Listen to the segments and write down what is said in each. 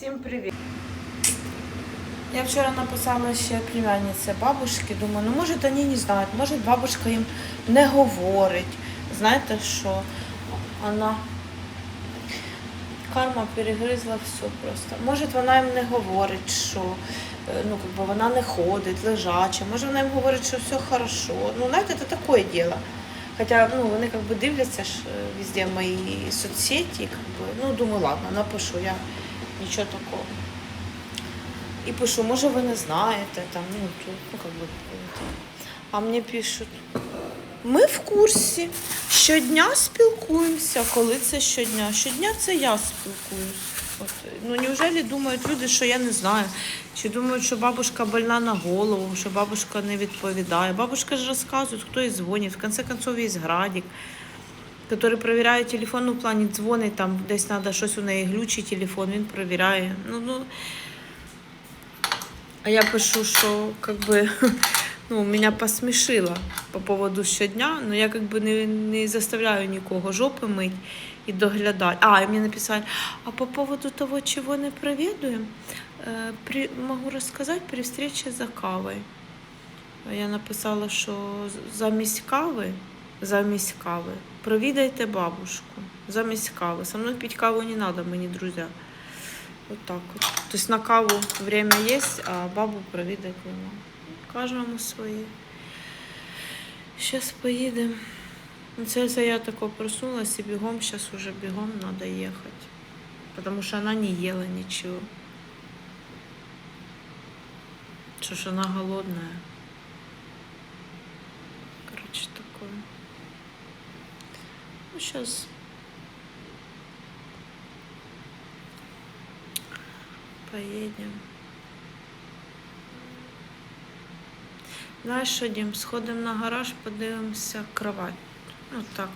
Всім привіт. Я вчора написала ще племянниці бабушки. Думаю, ну може вони не знають, може бабушка їм не говорить. Знаєте що? Вона карма перегризла все просто. Може вона їм не говорить, що е, ну, как бы вона не ходить, лежача. Може вона їм говорить, що все хорошо. Ну, знаєте, це таке діло. Хоча ну, вони как бы дивляться ж е, везде мої соцсети, как бы, ну думаю, ладно, напишу я нічого такого. І пишу, може ви не знаєте, там, ну, тут, ну, как бы, а мені пишуть, ми в курсі, щодня спілкуємося, коли це щодня. Щодня це я спілкуюсь. Ну, неужели думають люди, що я не знаю? Чи думають, що бабушка больна на голову, що бабушка не відповідає? Бабушка ж розказує, хто їй дзвонить. В конце концов, є градик, який перевіряє телефон, ну, в плані дзвонить, там десь треба щось у неї глючить телефон, він перевіряє. Ну, ну, а я пишу, что как бы ну, меня посмешило по поводу щодня, но я как бы не, не заставляю никого жопы мыть и доглядать. А, и мне написали, а по поводу того, чего не проведуем, э, при, могу рассказать при встрече за кавой. А Я написала, що з- замість кави, замість кави, провідайте бабушку. Замість кави. Со мной пить каву не надо, мы не друзья. Вот так вот. То есть на каву время есть, а бабу провідати нема. Кажемо свої. Зараз поїдемо. Ну, Це, це я тако проснулася і бігом, зараз уже бігом треба їхати. Потому що вона не їла нічого. Що ж вона голодна. Короче, такое. Сейчас поедем. Знаєш що, Дім, сходимо на гараж, подивимося кровать. Ну так,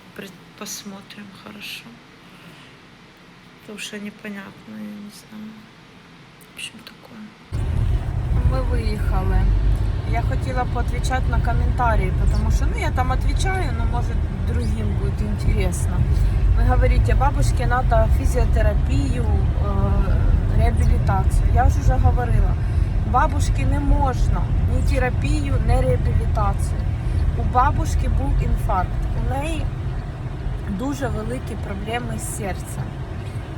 посмотрим хорошо. Потому что непонятно, я не знаю. В общем, такое. Ми виїхали. Я хотіла поотвечать на комментарии, потому что, ну, я там отвечаю, но, может, другим будет интересно. Вы говорите, бабушке надо физиотерапию, э, реабілітацію. Я вже вже говорила, бабушки не можна ні терапію, ні реабілітацію. У бабушки був інфаркт. У неї дуже великі проблеми з серцем.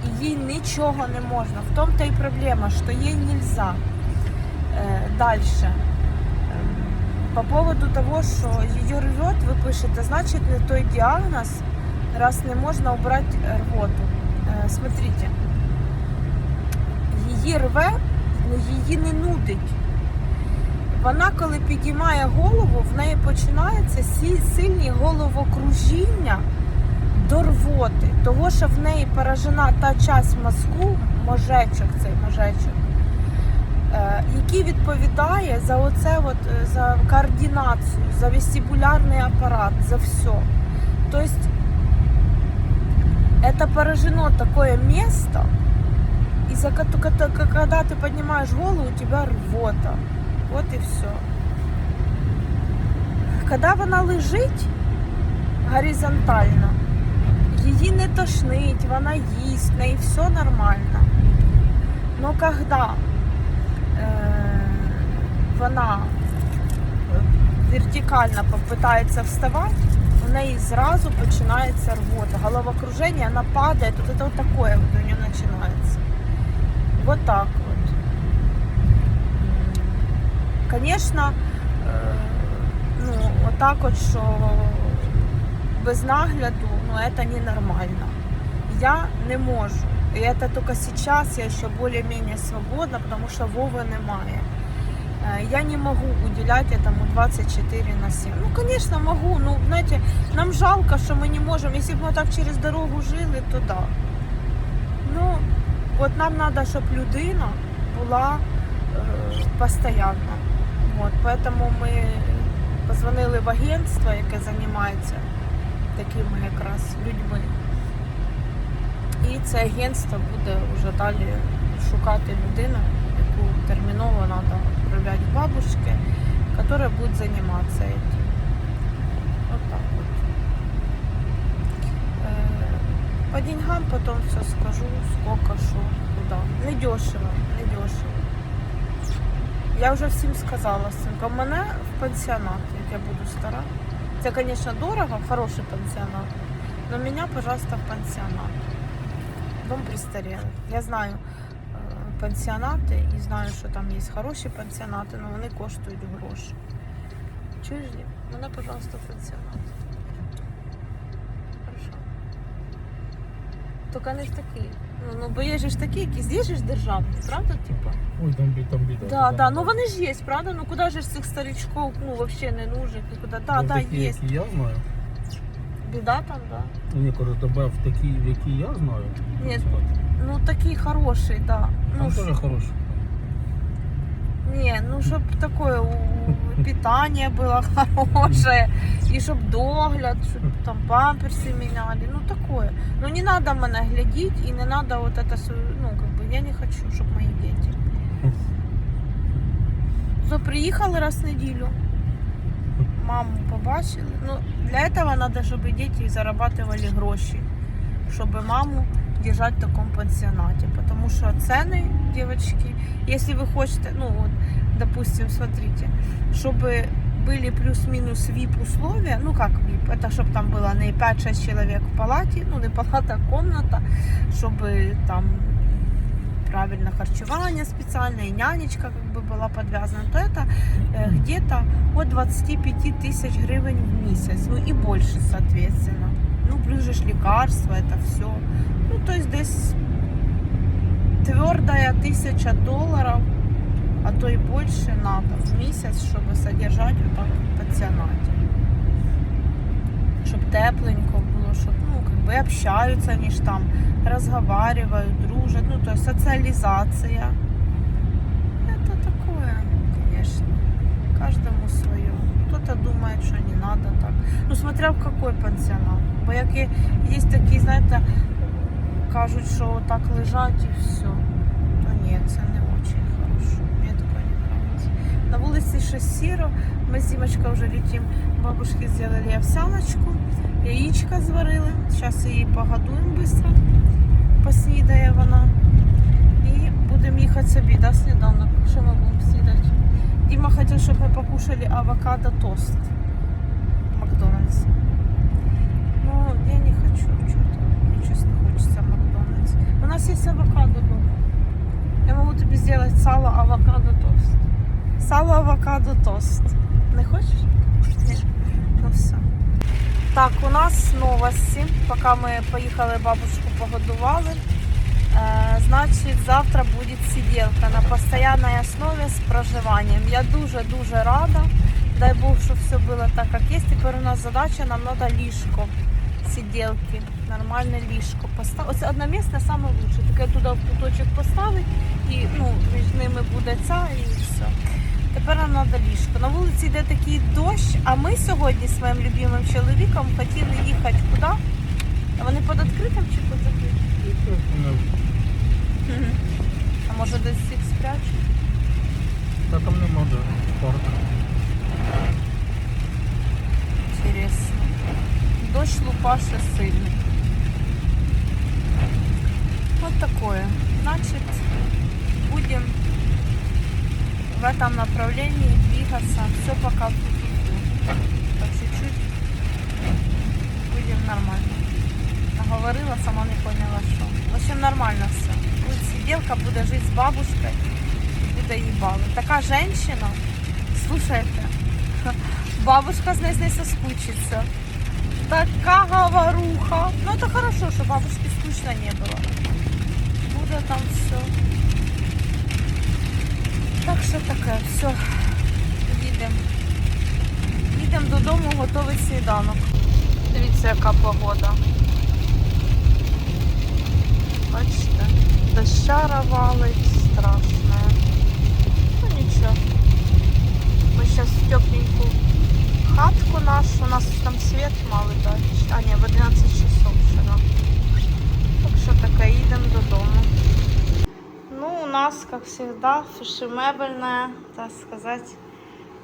І їй нічого не можна. В тому та й проблема, що їй нельзя. Дальше. По поводу того, что ее рвет, вы пишете, значит не той диагноз, раз не можна убрать рвоту. Е, Смотрите, її рве, але її не нудить. Вона, коли підіймає голову, в неї починаються сильні головокружіння до рвоти, того, що в неї поражена та часть мозку, мозжечок, цей мозжечок, е, який відповідає за оце от, е, за координацію, за вестибулярний апарат, за все. Тобто это поражено такое место, из-за кото- кото- к- когда ты поднимаешь голову, у тебя рвота. Вот и все. Когда вона лежить горизонтально, її не тошнить, вона їсть, в неї все нормально. Но когда е, вона е, вертикально попитається вставати, у неї зразу починається рвота. Головокружение, она падает, вот это вот такое вот у нее начинается. Вот так вот. М, Конечно, е, ну, вот так вот, що без нагляду, ну, это ненормально. Я не можу. И это только сейчас я еще более-менее свободна, потому что Вовы немає. Э, Я не могу уделять этому 24 на 7. Ну, конечно, могу. Ну, знаете, нам жалко, что мы не можем. Если бы мы так через дорогу жили, то да. Ну, от нам треба, щоб людина була е, постійно. От, поэтому ми позвонили в агентство, яке займається такими якраз людьми. І це агентство буде вже далі шукати людину, яку терміново треба к бабушке, яка буде займатися цим. От так от. Е, По деньгам потом все скажу, сколько, що, куда. Не дешево, не дешево. Я вже всім сказала, синка, мене в пансіонат, як я буду стара. Це, звісно, дорого, хороший пансіонат. Но меня, пожалуйста, в пансіонат. Дом престарелых. Я знаю пансіонати і знаю, що там є хороші пансіонати, але вони коштують гроші. Чуєш, Дім? Мене, пожалуйста, пансіонат. Хорошо. Тільки не в такі. Ну, ну бо є ж такі, якісь є ж державні, правда, типа? Ой, там, бі- там біда. Да, да, ну вони ж є, правда? Ну куди ж цих старичков, ну вообще не нужен, нікуди. Да, Ну, да, такі, є. які я знаю. Біда там, да. Ні, кажу, тебе в такі, в які я знаю. Ні, Ну такий хороший, да. Ну, Там ш- теж хороший. не, ну щоб такое у- питання було хорошее, і щоб догляд, щоб там памперси міняли, ну такое. Ну не надо мене глядіть і не надо вот это, всё, ну как бы я не хочу, щоб мої діти. То приїхали раз в неділю, маму побачили. Ну, для этого надо, чтобы дети зарабатывали гроши, чтобы маму держать в таком пансионате. Потому что цены, девочки, если вы хотите, ну вот, допустим, смотрите, чтобы были плюс-минус VIP условия, ну как VIP, это чтобы там было не 5-6 человек в палате, ну не палата, а комната, чтобы там правильно харчевание специальное, и нянечка как бы была подвязана, то это э, где-то от 25 тысяч гривен в месяц, ну и больше, соответственно. Ну, плюс же ж лекарства, это все. Ну, то есть здесь твердая тысяча долларов, а то и больше надо в месяц, чтобы содержать вот так в пансионате. Щоб тепленько було, щоб, ну, как бы и общаются они ж там, разговаривают, дружат, ну, то есть социализация. Это такое, конечно, каждому свое. Кто-то думает, что не надо так. Ну, смотря в какой пансіонат. Бо як є, такі, знаєте, кажуть, що так лежать і все. То ні, це не дуже хорошо. Мені таке не нравится. На вулиці ще сіро. Ми з Дімочкою вже летим. Бабушки зробили овсяночку, яєчка зварили. Зараз її погодуємо швидко. Поснідає вона. І будемо їхати собі, да, сніданок. Що ми будемо снідати? Дима хотел, чтобы мы покушали авокадо тост в Макдональдс. Я не хочу что-то. Мне честно хочется Макдональдс. У нас есть авокадо дома. Я могу тебе сделать сало авокадо тост. Сало авокадо тост. Не хочешь? Нет. Ну все. Так, у нас новости. Пока мы поехали бабушку погодували. Е, Значить, завтра буде сиделка на постоянной основе з проживанням. Я дуже-дуже рада. Дай Бог, щоб все було так, як є. Тепер у нас задача, нам треба ліжко сиделки, нормальне ліжко поставити. Оце одномісне саме лучше. Таке туди в куточок поставити і ну, між ними буде ця і все. Тепер нам треба ліжко. На вулиці йде такий дощ, а ми сьогодні з своїм любимим чоловіком хотіли їхати куди? А вони під відкритим чи під закритим? А може десь всіх спрячуть? Та там не може парк. Интересно. Дождь лупаше сильный. Вот такое. Значит, будем в этом направлении двигаться. Все пока ту-ту-ту. По чуть-чуть будем нормально. Наговорила, сама не поняла, что. В общем, нормально все. Сиделка, буде жить с бабушкой. Буде їй бавити. Така женщина, слушайте, бабушка з нею не соскучится. Така говоруха. Ну это хорошо, что бабушке скучно не было. Буде там все. Так що таке, все. Їдемо. Їдемо додому готувати сніданок. Дивіться, яка погода. Бачите, дощара валить страшне. Как всегда, фешемебельная, так сказать,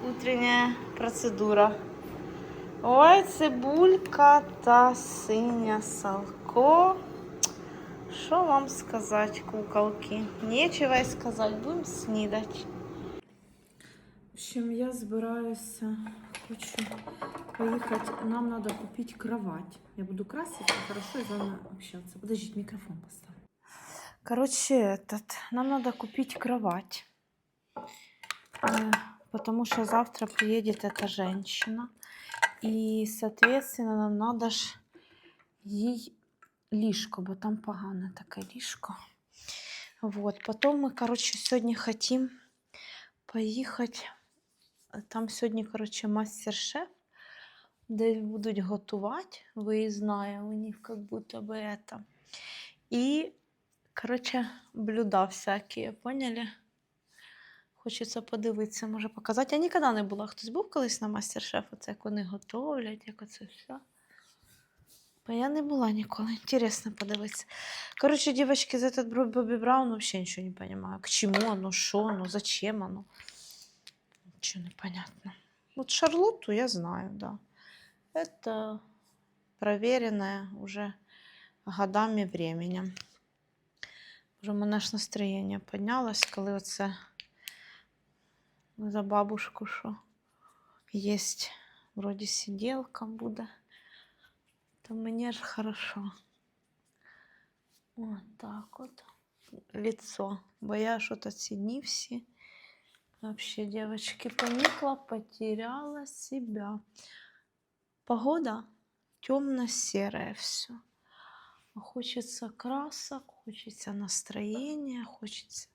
утренняя процедура. Ой, цибулька та синя салко. Що вам сказати, куколки? Нечего й сказати, будемо снідати. В общем, я збираюся, хочу поїхати. Нам треба купити кровать. Я буду краситься, хорошо, и заодно общаться. Подождите, микрофон поставлю. Короче, этот, нам надо купить кровать. Э, Потому что завтра приедет эта женщина. И, соответственно, нам надо ж їй ліжко, бо там погане таке ліжко. Вот. Потом мы, короче, сегодня хотим поїхати. Там сьогодні, короче, мастер-шеф, де будуть готувати. Виїзна у них как будто бы это. І, короче, блюда всякі, поняли? Хочеться подивитися, може показати. Я ніколи не була. Хтось був колись на мастер-шеф, оце як вони готовлять, як оце все. Бо я не була ніколи. Інтересно подивитися. Короче, девочки, за этот Бобби Браун вообще ничего не понимаю. К чему оно, что оно, зачем оно? Ничего не понятно. Вот Шарлотту я знаю, да. Это проверенное уже годами временем. Вже мене ж настроєння піднялось, коли оце за бабушку, що є вроді сиделка буде, то мені ж хорошо. Вот так вот. Лицо. Бо я дні всі. Вообще, девочки, поникла, потеряла себя. Погода темно-серая все. Хочеться красок, хочеться настроєння, хочеться.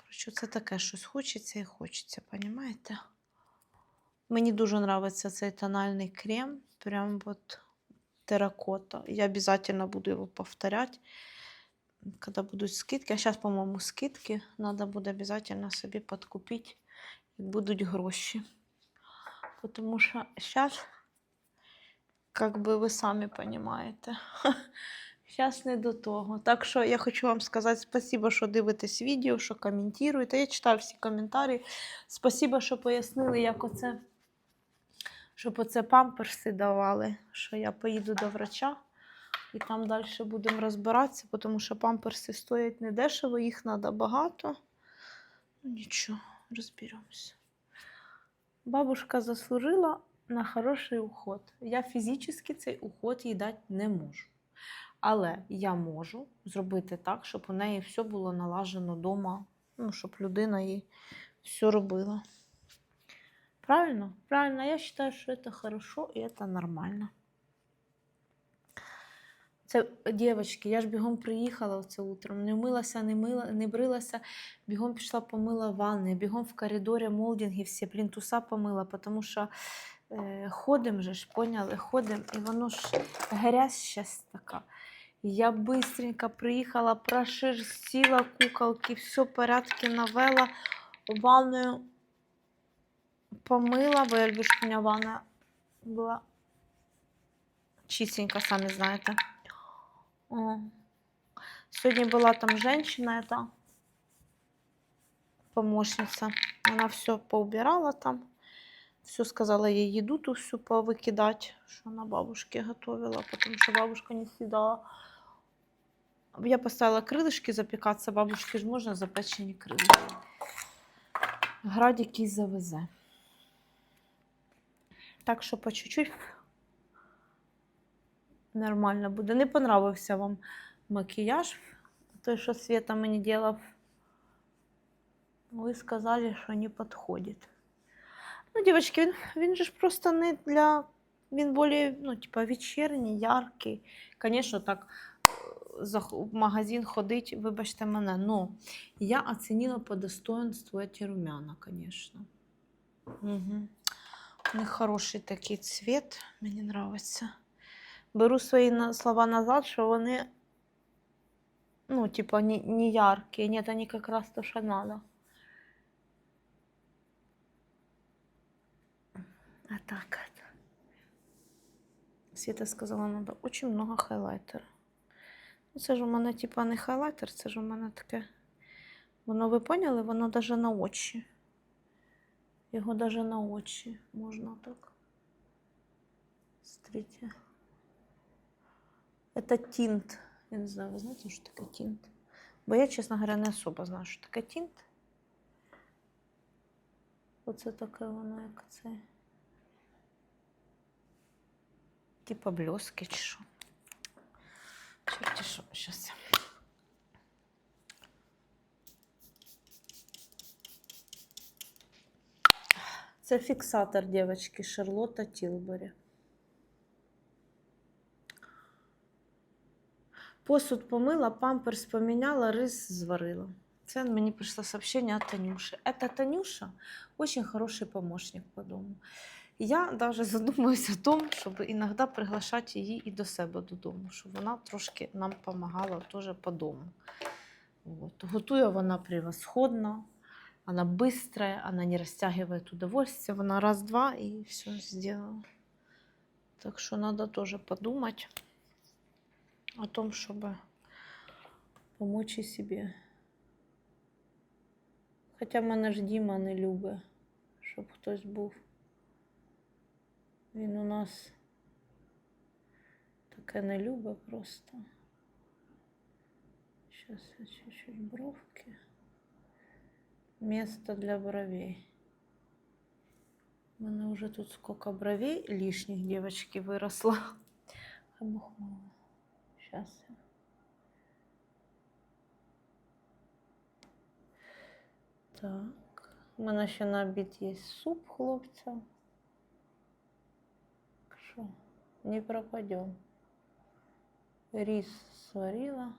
Коротше, це таке щось хочеться і хочеться, понімаєте? Мені дуже подобається цей тональний крем. Прям вот терракота. Я обязательно буду его повторять, когда будут скидки. А сейчас, по-моему, скидки. Надо буде обязательно собі подкупить, як будуть гроші. Потому що сейчас, как бы ви самі понимаете, зараз не до того. Так що я хочу вам сказати спасибо, що дивитесь відео, що коментуєте. Я читаю всі коментарі. Спасибо, що пояснили, як оце щоб оце памперси давали, що я поїду до врача і там далі будемо розбиратися, тому що памперси стоять недешево, їх треба багато. Ну нічого, розберемося. Бабушка заслужила на хороший уход. Я фізично цей уход їй дати не можу. Але я можу зробити так, щоб у неї все було налажено вдома, ну, щоб людина їй все робила. Правильно? Правильно. Я считаю, что это хорошо и это нормально. Це, дівчатки, я ж бігом приїхала в це утром, не милася, не мила, не брилася, бігом пішла помила ванни, бігом в коридорі молдинги всі плінтуса помила, тому що е, ходимо же ж, поняли, ходимо, і воно ж грязь щас така. Я быстренько приїхала, прошерстила куколки, все порядки навела, ванною помила, бо я люблю, щоб у мене ванна була чистенька, самі знаєте. О. Сьогодні була там женщина, это помощница. Вона все поубирала там. Все сказала ей еду ту всю повыкидать, что она бабушке готовила, потому что бабушка не съедала. Я поставила крылышки запекаться, бабушке ж можна запечені крылышки. Градик їй завезе. Так що по чуть-чуть нормально буде. Не понравився вам макіяж, той, що Света мені делав. Ви сказали, що не підходить. Ну, дівчатки, він, він же ж просто не для. Він більш, ну, типа, вечірній, яркий. Звісно, так е, зах- в магазин ходить, вибачте мене. Ну, я оцінила по достоинству ці румяна, звісно. Угу. У них хороший такий цвіт, мені подобається. Беру свої слова назад, що вони, ну, типа, не, не яркі. Ні, вони якраз то, що надо. А так от. Света сказала, надо очень много хайлайтера. Це ж у мене, типа, не хайлайтер, це ж у мене таке. Воно, ви поняли, воно навіть на очі. Його даже на очі можна так. Смотрите. Это тинт. Я не знаю, ви знаєте, що таке тінт? Бо я, чесно говоря, не особо знаю, що таке тінт. Оце таке воно, як це. Типа блески чи що. Чорті що, щас. Це фіксатор дівчатки Шарлотта Тілбері. Посуд помила, памперс поміняла, рис зварила. Це мені прийшло сообщение от Танюши. Это Танюша очень хороший помощник по дому. Я даже задумуюсь о том, щоб іноді приглашати її і до себе додому, щоб вона трошки нам допомагала теж по дому. От. Готує вона превосходно, вона быстрая, она не растягивает удовольствие. Вона раз-два и все сделала. Так что надо тоже подумать о том, чтобы помочь і себе. Хоча мене ж Діма не любить, щоб хтось був. Він у нас таке не любить просто. Сейчас я чуть-чуть бровки. Место для бровей. У мене вже тут сколько бровей лишних, девочки, виросло. Хай Бог милує. Сейчас я. Так. У мене ще на обід є суп хлопцям. Так не пропадем. Рис сварила.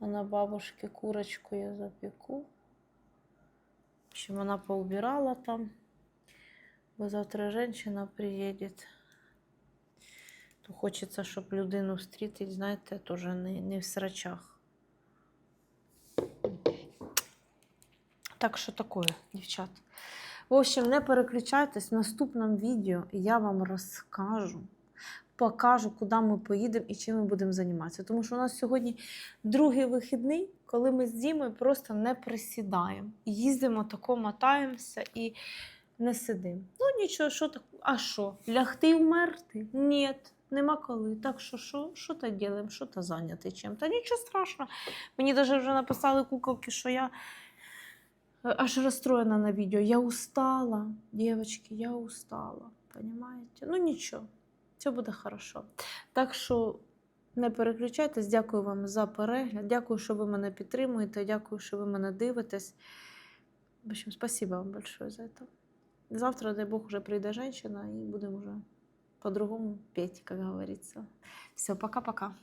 А на бабушке курочку я запеку. В общем, вона поубирала там. Бо завтра женщина приедет. То хочеться, щоб людину встрітити, знаєте, теж не, не в срачах. Так що таке, дівчат. В общем, не переключайтесь. В наступному відео я вам розкажу, покажу, куди ми поїдемо і чим ми будемо займатися. Тому що у нас сьогодні другий вихідний, коли ми з Дімою просто не присідаємо. Їздимо тако, мотаємося і не сидимо. Ну нічого, що так, а що? Лягти і вмерти? Ні, нема коли. Так що що, що то робимо, що то зайняті чим? Та нічого страшного. Мені навіть вже написали куколки, що я аж расстроена на видео. Я устала, девочки, я устала. Понимаете? Ну нічого, все буде хорошо. Так що не переключайтесь, дякую вам за перегляд. Дякую, що ви мене підтримуєте. Дякую, що ви мене дивитесь. В общем, спасибо вам большое за это. Завтра, дай Бог, уже прийде женщина и будем уже по-другому петь, как говорится. Все, пока-пока.